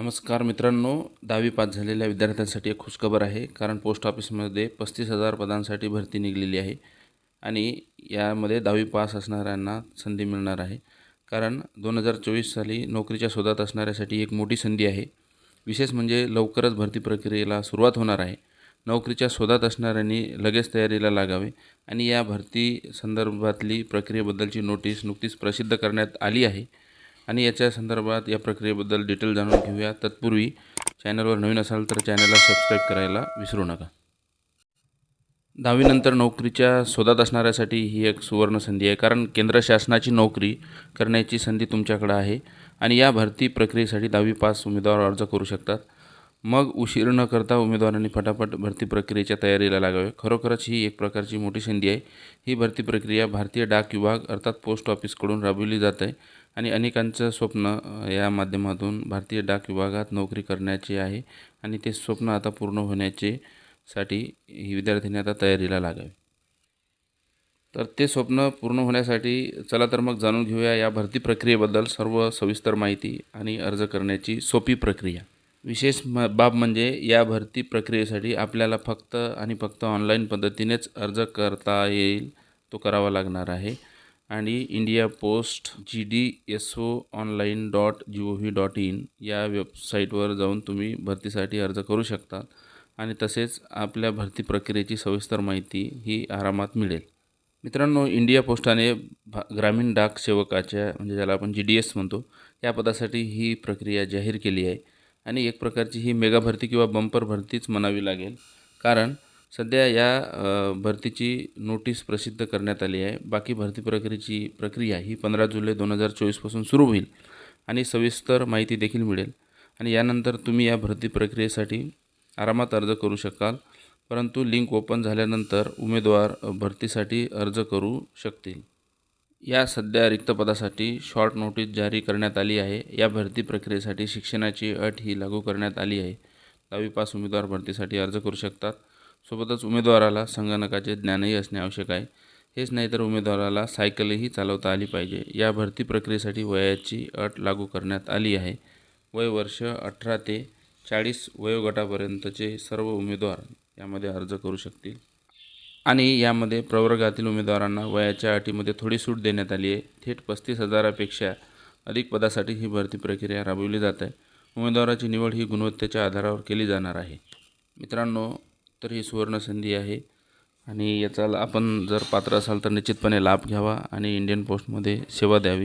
नमस्कार मित्रांनो दहावी पास झालेल्या विद्यार्थ्यांसाठी एक खुशखबर आहे कारण पोस्ट ऑफिसमध्ये पस्तीस हजार पदांसाठी भरती निघलेली आहे आणि यामध्ये दहावी पास असणाऱ्यांना संधी मिळणार आहे. कारण दोन हजार चोवीस साली नोकरीच्या शोधात असणाऱ्यासाठी एक मोठी संधी आहे. विशेष म्हणजे लवकरच भरती प्रक्रियेला सुरुवात होणार आहे. नोकरीच्या शोधात असणाऱ्यांनी लगेच तयारीला लागावे आणि या भरती संदर्भातली प्रक्रियेबद्दलची नोटीस नुकतीच प्रसिद्ध करण्यात आली आहे. आणि याच्या संदर्भात या प्रक्रियेबद्दल डिटेल जाणून घेऊया. तत्पूर्वी चॅनलवर नवीन असाल तर चॅनलला सबस्क्राईब करायला विसरू नका. दहावीनंतर नोकरीच्या शोधात असणाऱ्यासाठी ही एक सुवर्ण संधी आहे. कारण केंद्र शासनाची नोकरी करण्याची संधी तुमच्याकडे आहे आणि या भरती प्रक्रियेसाठी दहावी पास उमेदवार अर्ज करू शकतात. मग उशीर न करता उमेदवारांनी फटाफट भरती प्रक्रियेच्या तयारीला लागावे. खरोखरच ही एक प्रकारची मोठी संधी आहे. ही भरती प्रक्रिया भारतीय डाक विभाग अर्थात पोस्ट ऑफिसकडून राबविली जात आहे. आणि अनेकांचं स्वप्न या माध्यमातून भारतीय डाक विभागात नोकरी करण्याचे आहे आणि ते स्वप्न आता पूर्ण होण्याचे साठी ही विद्यार्थ्यांनी आता तयारीला लागावे. तर ते स्वप्न पूर्ण होण्यासाठी चला तर मग जाणून घेऊया या भरती प्रक्रियेबद्दल सर्व सविस्तर माहिती आणि अर्ज करण्याची सोपी प्रक्रिया. विशेष म बाब म्हणजे या भरती प्रक्रियेसाठी आपल्याला फक्त आणि फक्त ऑनलाईन पद्धतीनेच अर्ज करता येईल तो करावा लागणार आहे. आणि India Post G D S O online dot G O V dot in या वेबसाईटवर जाऊन तुम्ही भरतीसाठी अर्ज करू शकता. आणि तसेच आपल्या भरती प्रक्रियेची सविस्तर माहिती ही आरामात मिळेल. मित्रांनो इंडिया पोस्टाने भा ग्रामीण डाक सेवकाच्या म्हणजे ज्याला आपण जी डी एस म्हणतो या पदासाठी ही प्रक्रिया जाहीर केली आहे. आणि एक प्रकारची ही मेगा भरती किंवा बंपर भरतीच म्हणावी लागेल. कारण सध्या या भरतीची नोटीस प्रसिद्ध करण्यात आली आहे. बाकी भरती प्रक्रियेची प्रक्रिया ही पंधरा जुलै दोन हजार चोवीसपासून सुरू होईल आणि सविस्तर माहिती देखील मिळेल. आणि यानंतर तुम्ही या भरती प्रक्रियेसाठी आरामात अर्ज करू शकाल परंतु लिंक ओपन झाल्यानंतर उमेदवार भरतीसाठी अर्ज करू शकतील. या सध्या रिक्त पदासाठी शॉर्ट नोटीस जारी करण्यात आली आहे. या भरती प्रक्रियेसाठी शिक्षणाची अट ही लागू करण्यात आली आहे. दहावी पास उमेदवार भरतीसाठी अर्ज करू शकतात. सोबतच उमेदवाराला संगणकाचे ज्ञानही असणे आवश्यक आहे. हेच नाही तर उमेदवाराला सायकलही चालवता आली पाहिजे. या भरती प्रक्रियेसाठी वयाची अट लागू करण्यात आली आहे. वय वर्ष अठरा ते चाळीस वयोगटापर्यंतचे सर्व उमेदवार यामध्ये अर्ज करू शकतील. आणि यामध्ये प्रवर्गातील उमेदवारांना वयाच्या अटीमध्ये थोडी सूट देण्यात आली आहे. थेट पस्तीस हजारापेक्षा अधिक पदासाठी ही भरती प्रक्रिया राबवली जात आहे. उमेदवाराची निवड ही गुणवत्तेच्या आधारावर केली जाणार आहे. मित्रांनो तर ही सुवर्णसंधी आहे. आणि याचा आपण जर पात्र असाल तर निश्चितपणे लाभ घ्यावा आणि इंडियन पोस्टमध्ये सेवा द्यावी.